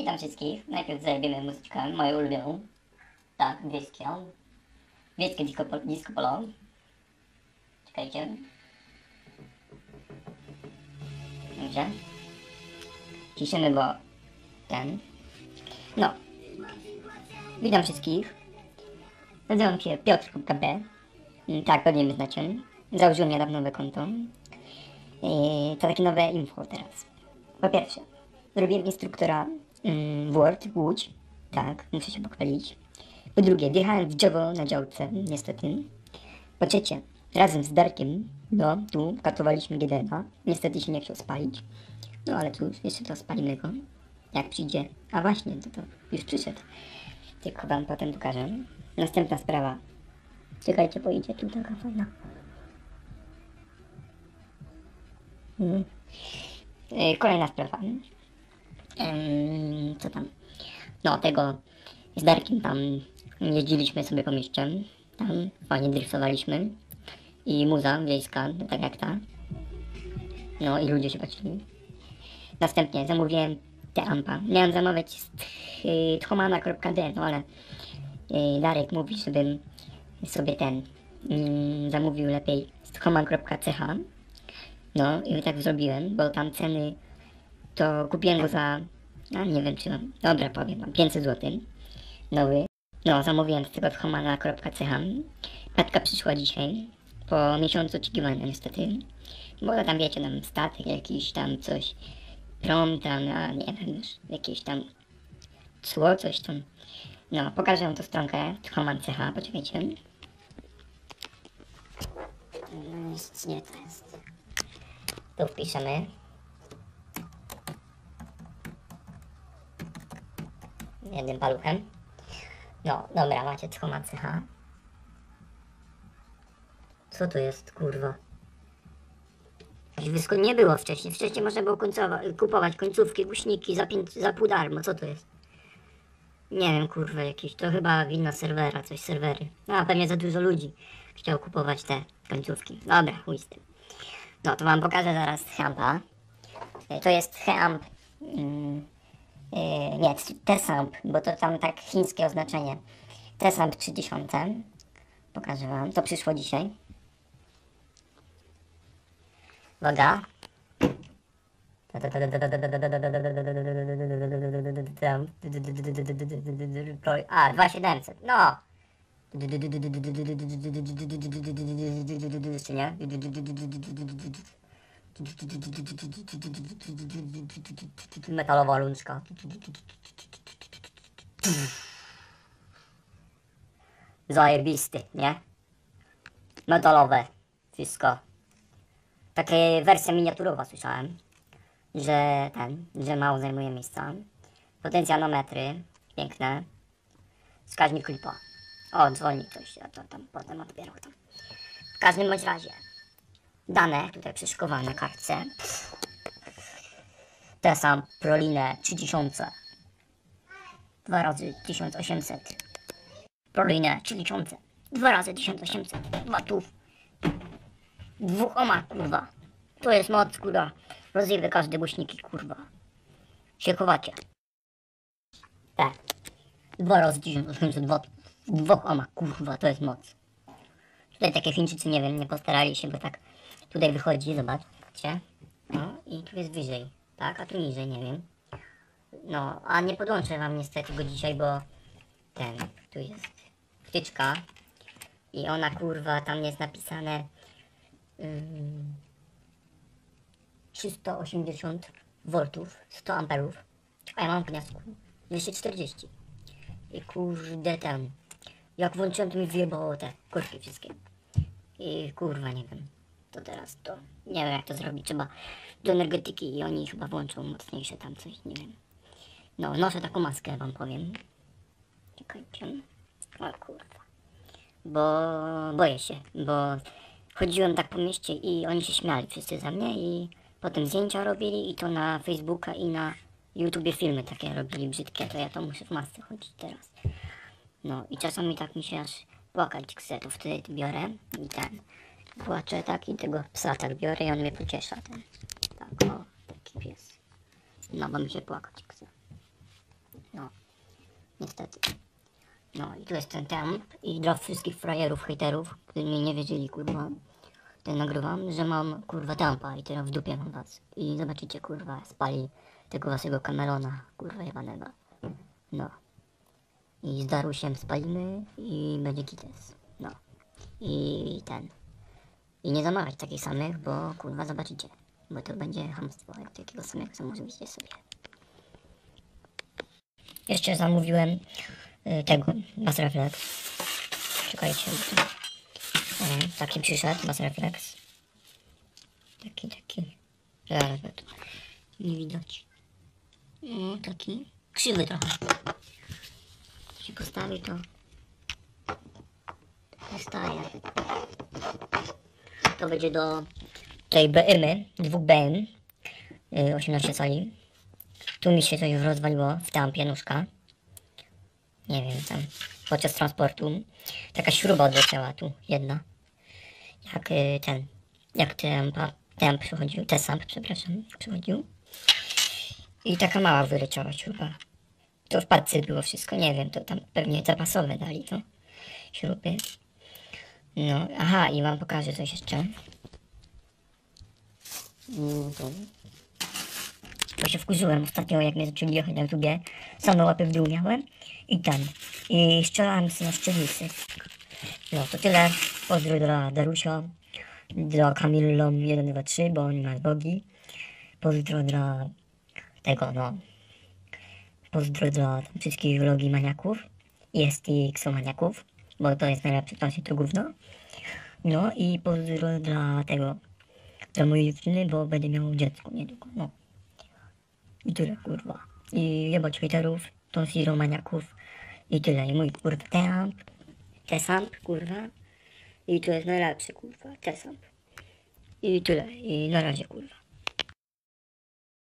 Witam wszystkich. Najpierw zajebiemy muzyczkę, moją ulubioną. Tak, wiejską. Wiejskie disco, disco polo. Czekajcie. Dobrze. Ciszymy, bo ten. No. Witam wszystkich. Nazywam się Piotr.b. Mm, Tak, pewnie mnie znacie. Założyłem niedawno nowe konto. I to takie nowe info teraz. Po pierwsze, zrobiłem instruktora Word, Łódź. Tak, muszę się pochwalić. Po drugie, wjechałem w drzewo na działce, niestety. Po trzecie, razem z Darkiem, no, tu katowaliśmy GDA. Niestety się nie chciał spalić. No ale cóż, jeszcze to spalimy go. Jak przyjdzie. A właśnie, to, to już przyszedł. Tylko wam potem pokażę. Następna sprawa. Czekajcie, bo idzie tu taka fajna. Mm. E, Kolejna sprawa. Co tam? No, tego z Darkiem tam jeździliśmy sobie po mieście. Tam fajnie drifsowaliśmy. I muza wiejska, tak jak ta. No i ludzie się patrzyli. Następnie zamówiłem te ampa. Miałem zamawiać z y, tchomana.d, no ale y, Darek mówi, żebym sobie ten mm, zamówił lepiej z tchoman.ch. No i tak zrobiłem, bo tam ceny to kupiłem go za, a nie wiem czy mam, dobra powiem, mam 500 zł. Nowy. No, zamówiłem z tego tchomana.ch. Patka przyszła dzisiaj, po miesiącu oczekiwania niestety. Bo tam wiecie, tam statek jakiś tam coś, prom tam, a nie wiem już, jakieś tam cło, coś tam. No, pokażę wam tą stronkę tchoman.ch, poczekajcie. Mm, Nic nie to jest. Tu wpiszemy. Jednym paluchem. No, dobra, macie tchoma CH. Co to jest, kurwa? Wysko nie było wcześniej. Wcześniej można było kupować końcówki, głośniki za, za pół darmo. Co to jest? Nie wiem, kurwa, jakieś. To chyba wina serwera, coś serwery. No, a pewnie za dużo ludzi chciał kupować te końcówki. Dobra, chuj z tym. No, to wam pokażę zaraz Hampa. To jest Heamp. E, nie, Tesamp, bo to tam tak chińskie oznaczenie. Tesamp 3000. Pokażę wam. To przyszło dzisiaj. Uwaga. A, 2700. No. Czy nie? Metalowa rączka. Zajebisty, nie? Metalowe. Wszystko. Takie wersja miniaturowa słyszałem. Że ten, że mało zajmuje miejsca. Potencjanometry. Piękne. Wskaźnik klipa. O, dzwoni ktoś, ja to tam potem odbieram tam. W każdym bądź razie. Dane tutaj przyszykowane na kartce. Te sam Prolinę 3000. Dwa razy 1800. Prolinę 3000. Dwa razy 1800 watów. Dwóch kurwa. To jest moc, kurwa. Rozjebę każde głośniki, kurwa. Się chowacie. Tak. Dwa razy 1800 watów. Dwóch kurwa, to jest moc. Tutaj takie Chińczycy, nie wiem, nie postarali się, bo tak tutaj wychodzi, zobaczcie. No i tu jest wyżej, tak, a tu niżej, nie wiem. No, a nie podłączę wam niestety go dzisiaj, bo ten, tu jest wtyczka i ona kurwa, tam jest napisane ym, 380 voltów, 100 amperów, a ja mam gniazdku 240. I kurde ten, jak włączyłem to mi wyjebało te kurki wszystkie. I kurwa nie wiem. To teraz to. Nie wiem jak to zrobić. Trzeba do energetyki i oni chyba włączą mocniejsze tam coś, nie wiem. No, noszę taką maskę wam powiem. Czekajcie. O kurwa. Bo boję się, bo chodziłem tak po mieście i oni się śmiali wszyscy ze mnie i potem zdjęcia robili i to na Facebooka i na YouTubie filmy takie robili brzydkie, to ja to muszę w masce chodzić teraz. No i czasami tak mi się aż płakać chce, to wtedy biorę i ten płaczę tak i tego psa tak biorę i on mnie pociesza ten. Tak, o, taki pies. No bo mi się płakać chce. Niestety. No i tu jest ten temp i dla wszystkich frajerów, hejterów, którzy mnie nie wierzyli, kurwa. Ten nagrywam, że mam kurwa tempa i teraz w dupie mam was. I zobaczycie, kurwa, spali tego waszego kamerona, kurwa jebanego. No. I z Darusiem spalimy i będzie kites. No. I ten. I nie zamawiać takich samych, bo kurwa zobaczycie. Bo to będzie hamstwo, jak takiego samego zamówiliście sobie. Jeszcze zamówiłem y, tego, Bass Reflex. Czekajcie. O, taki przyszedł, Bass Reflex. Taki, taki. Zaraz, to nie widać. No, taki krzywy trochę. Jak się postawi, to wystaje. To będzie do tej BM, dwóch BM, y, 18 cali. Tu mi się coś rozwaliło w tampie nóżka. Nie wiem, tam podczas transportu. Taka śruba odleciała tu, jedna. Jak y, ten, jak tempa, temp przychodził, T-Samp, przepraszam, przychodził. I taka mała wyleciała śruba. To w paczce było wszystko, nie wiem, to tam pewnie zapasowe dali to. Śruby. No, aha, i wam pokażę coś jeszcze. Bo się wkurzyłem ostatnio, jak mnie zaczęli jechać na YouTubie. Same łapy w dół miałem. I ten. I strzelałem sobie na szczelicy. No, to tyle. Pozdro dla Darusia. Dla Kamillom 123, bo oni ma bogi. Pozdro dla tego, no. Pozdro dla wszystkich vlogi maniaków. Jest i ksomaniaków, bo to jest najlepsze, to się to gówno. No i pozdro dla tego, dla mojej dziewczyny, bo będę miał dziecko niedługo, no. I tyle, kurwa. I jebać hejterów, to zero maniaków. I tyle. I mój kurwa temp, tesamp, kurwa. I to jest najlepszy, kurwa, tesamp. I tyle. I na razie, kurwa.